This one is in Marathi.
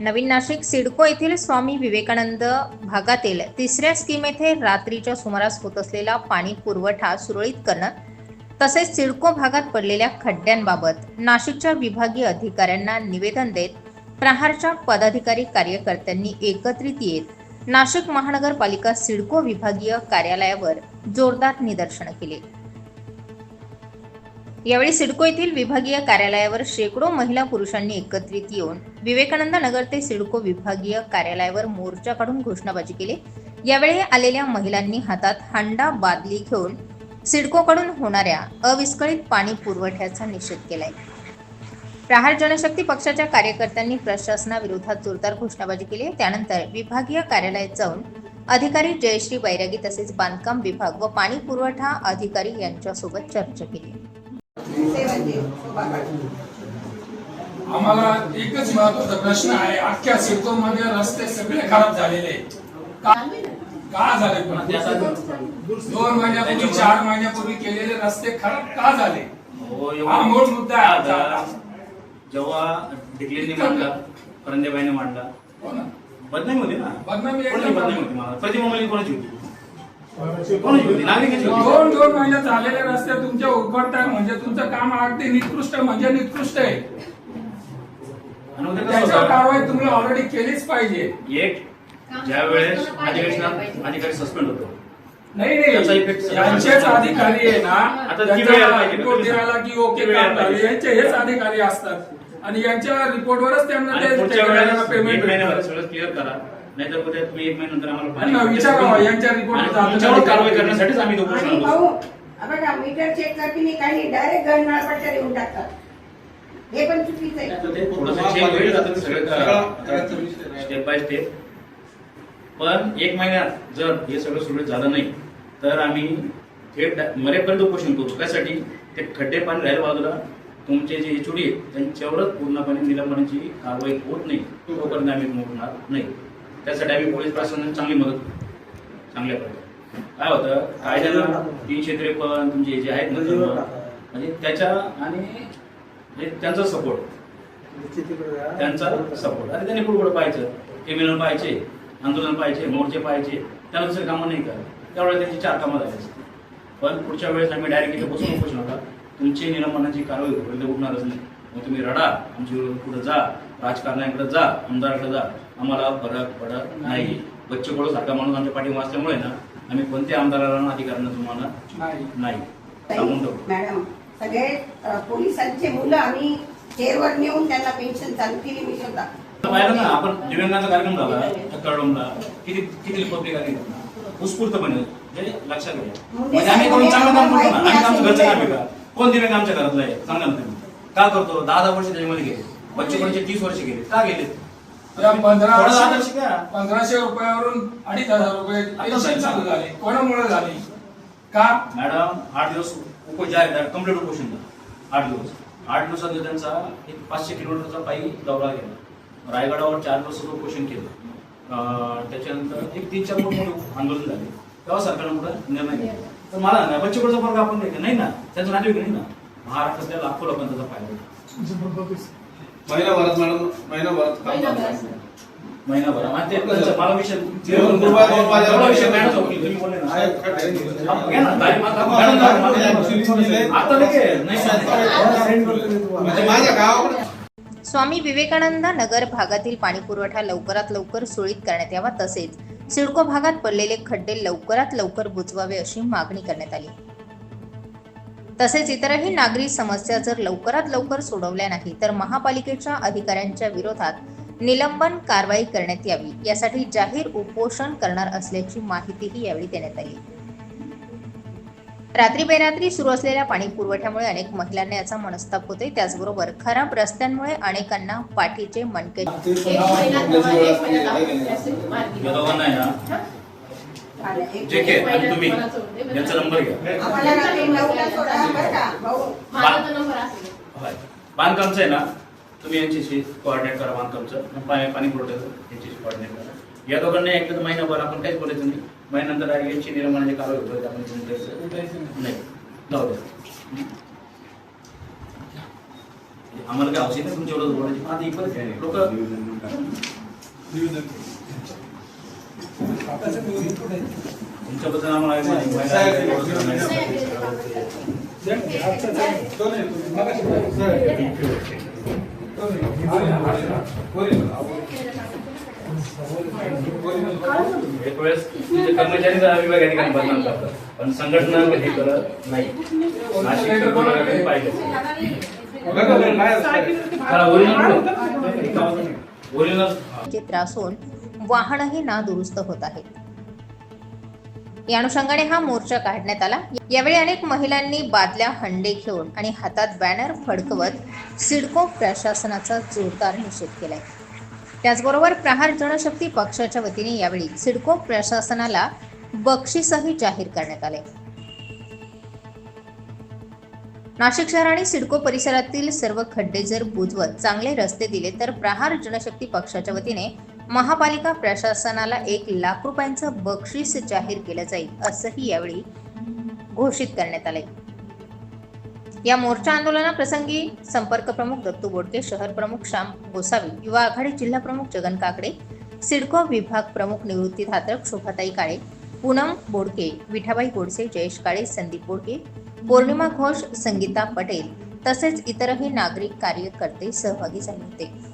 नवीन नाशिक सिडको येथील स्वामी विवेकानंद भागातील तिसऱ्या स्कीम येथे रात्रीच्या सुमारास होत असलेला पाणी पुरवठा सुरळीत करणं तसेच सिडको भागात पडलेल्या खड्ड्यांबाबत नाशिकच्या विभागीय अधिकाऱ्यांना निवेदन देत प्रहारच्या पदाधिकारी कार्यकर्त्यांनी एकत्रित येत नाशिक महानगरपालिका सिडको विभागीय कार्यालयावर जोरदार निदर्शनं केली. यावेळी सिडको येथील विभागीय कार्यालयावर शेकडो महिला पुरुषांनी एकत्रित येऊन विवेकानंद नगर ते सिडको विभागीय कार्यालयावर मोर्चा काढून घोषणाबाजी केली. यावेळी आलेल्या महिलांनी हातात हांडा बादली घेऊन सिडकोकडून होणाऱ्या अविस्कळीत पाणी पुरवठ्याचा निषेध केलाय. प्रहार जनशक्ती पक्षाच्या कार्यकर्त्यांनी प्रशासनाविरोधात जोरदार घोषणाबाजी केली. त्यानंतर विभागीय कार्यालयात जाऊन अधिकारी जयश्री बैरागी तसेच बांधकाम विभाग व पाणी पुरवठा अधिकारी यांच्यासोबत चर्चा केली. आम्हाला एकच महत्त्वाचा प्रश्न आहे अख्ख्या सिडको मध्ये रस्ते सगळे खराब झालेले आहेत. का झाले पण? दोन महिन्यापूर्वी चार महिन्यापूर्वी केलेले रस्ते खराब का झाले? हो, हा मूळ मुद्दा आहे जेव्हा डिक्लेअरने मांडला परंदेबाईने मांडला हो ना. बदनामी होती ना? बदनामी बदनामी होती? मला? प्रतिमा मुली कोणाची होती? दोन दोन महिने झालेले रस्ते तुमच्या उघडताय म्हणजे तुमचं काम अगदी निकृष्ट म्हणजे निकृष्ट आहे. त्याच्यावर? कारवाई तुम्ही ऑलरेडी केलीच पाहिजे. एक ज्या वेळेस अधिवेशनात अधिकारी सस्पेंड होतो. नाही नाही. यांचेच अधिकारी आहे ना आता? रिपोर्ट द्यायला की ओके? यांचे हेच अधिकारी असतात. आणि यांच्या रिपोर्टवरच त्यांना पेमेंट क्लिअर करा. नाहीतर उद्या तुम्ही एक महिन्यानंतर आणि आम्हाला विचारावं, यांच्या report आणि तुमच्यावर जातं. कारवाई करण्यासाठीच आम्ही तो आणि आणतो. भाऊ बघा मीटर चेक काही डायरेक्ट देऊन टाकतात. हे पण चुकीचं आहे. स्टेप बाय स्टेप पण एक महिन्यात जर हे सगळं सुरळीत झालं नाही तर आम्ही थेट मरेपर्यंत उपोषण करू. त्यासाठी ते खड्डे पाणी राहील बाजूला. तुमचे जे चुडी आहेत त्यांच्यावरच पूर्णपणे निलंबनाची कारवाई होत नाही. तोपर्यंत आम्ही मोडणार नाही. त्यासाठी आम्ही पोलीस प्रशासनाने चांगली मदत चांगल्या प्रकारे. काय होतं कायद्याला तीनशे त्रेपन्न तुमचे जे आहेत ना धर्म, म्हणजे त्याच्या आणि म्हणजे त्यांचा सपोर्ट त्यांचा सपोर्ट आणि त्यांनी पुढे पाहायचं? क्रिमिनल पाहिजे आंदोलन पाहिजे मोर्चे पाहिजे त्याला दुसरे कामं नाही करत. त्यावेळेस त्यांची चार कामं झाली असतील. पण पुढच्या वेळेस आम्ही डायरेक्ट इथे बसून उपोषण होता तुमची निलंबनाची कारवाई होईल उठणारच नाही. मग तुम्ही रडा आमची पुढे जा. राजकारणाकडे जा आमदाराकडे जा. आम्हाला फरक पडत नाही. बच्चे कडू सारखा माणूस आमच्या पाठीमा असल्यामुळे ना आम्ही कोणत्या आमदाराला अधिकाऱ्यांना तुम्हाला नाही. नाही. सांगून ठेवू. मॅडम सगळे पोलिसांचे मुलं आम्ही चेअरवर नेऊन त्यांना पेन्शन चालू केली मी स्वतः. पाहिलं ना आपण दिव्यांगाचा कार्यक्रम झाला त्या कळवणला किती किती पब्लिक आली उत्स्फूर्तपणे म्हणजे लक्षात घ्या. म्हणजे आम्ही कोणी चांगलं काम करतो ना आम्ही आमचं घरचं काम आहे का? कोण दिव्यांग आमच्या घरातलं आहे? सांगा ना तुम्ही. का करतो? दहा दहा वर्ष त्याच्यामध्ये गेले. बच्चे तीस वर्ष गेले? का गेले या पंधरा थोडं आदर्श घ्या. पंधराशे रुपयावरून अडीच हजार रुपये पेन्शन चालू झाले. कोणामुळे झाली? का? मॅडम आठ दिवस उपोष जाहीर कंप्लीट उपोषण झालं आठ दिवस. आठ दिवसात त्यांचा एक पाचशे किलोमीटरचा पायी दौरा गेला रायगडावर चार दिवस उपोषण केलं. अं, त्याच्यानंतर एक तीन चार मोठे आंदोलन झाले. तेव्हा सरकारनं पुढे निर्णय घेतला. तर मला ना बच्चेकडचा वर्ग आपण नाही ना? त्यांचं नातेवाईक नाही ना? महाराष्ट्रातल्या लाखो लोकांचा त्याचा फायदा. महिनाभरात मॅडम महिनाभरात काम झालं. महिनाभर आणि ते त्यांचं मला विषय जेवण दुपार दोन वाजेला- मला विषय मॅडम होती, तुम्ही बोलले ना. आहे, आहे. हा, घ्या ना, तारीख मागा. मॅडम, तारीख मागा. आता लगेच नाही म्हणजे माझ्या गावाकडे स्वामी विवेकानंद नगर भागातील पाणी पुरवठा लवकरात लवकर सुरळीत करण्यात यावा तसेच सिडको भागात पडलेले खड्डे लवकरात लवकर बुजवावे अशी मागणी करण्यात आली तसेच इतरही नागरी समस्या जर लवकरात लवकर सोडवल्या नाही तर महापालिकेच्या अधिकाऱ्यांच्या विरोधात निलंबन कारवाई करण्यात यावी. यासाठी जाहीर उपोषण करणार असल्याची माहितीही यावेळी देण्यात आली. रात्री बेरात्री सुरू असलेल्या पाणी पुरवठ्यामुळे अनेक महिलांना याचा मनस्ताप होते त्याचबरोबर खराब रस्त्यांमुळे अनेकांना पाठीचे मणके ना? जे के आणि तुम्ही यांचा नंबर घ्या. बांधकामचं आहे ना तुम्ही यांच्याशी कोऑर्डिनेट करा बांधकामचं. पाणी पाणी पुरवठ्याचं यांच्याशी कोऑर्डिनेट करा. या दोघांना तर महिनाभर आपण काहीच बोलायचं नाही. महिन्यानंतर यांची निर्माणाची कारवाई होतं त्याचं नाही. जाऊ द्या. आम्हाला काय आवश्यक नाही तुमच्या एवढं बोलायची. आता इकडे लोक तुमच्याबद्दल. एक वेळेस तुमचे कर्मचारी जर विभाग या ठिकाणी बदनाम करतात. पण संघटना हे करत नाही. नाशिक पाहिजे त्रास होऊन वाहनही नादुरुस्त होत आहेत या अनुषंगाने हा मोर्चा काढण्यात आला. यावेळी अनेक महिलांनी बादल्या हंडे घेऊन आणि हातात बॅनर फडकवत सिडको प्रशासनाचा जोरदार निषेध केलाय. त्याचबरोबर प्रहार जनशक्ती पक्षाच्या वतीने यावेळी सिडको प्रशासनाला बक्षीसही जाहीर करण्यात आले. नाशिक शहर आणि सिडको परिसरातील सर्व खड्डे जर बुजवत चांगले रस्ते दिले तर प्रहार जनशक्ती पक्षाच्या वतीने महापालिका प्रशासनाला एक लाख रुपयांचं बक्षीस जाहीर केलं जाईल असंही यावेळी घोषित करण्यात आले या मोर्चा आंदोलनाप्रसंगी संपर्क प्रमुख दत्तू बोडके शहर प्रमुख श्याम गोसावी युवा आघाडी जिल्हा प्रमुख जगन काकडे सिडको विभाग प्रमुख निवृत्ती धात्रक शोभाताई काळे पूनम बोडके विठाबाई गोडसे जयेश काळे संदीप बोडके पौर्णिमा घोष संगीता पटेल तसेच इतरही नागरिक कार्यकर्ते सहभागी झाले होते.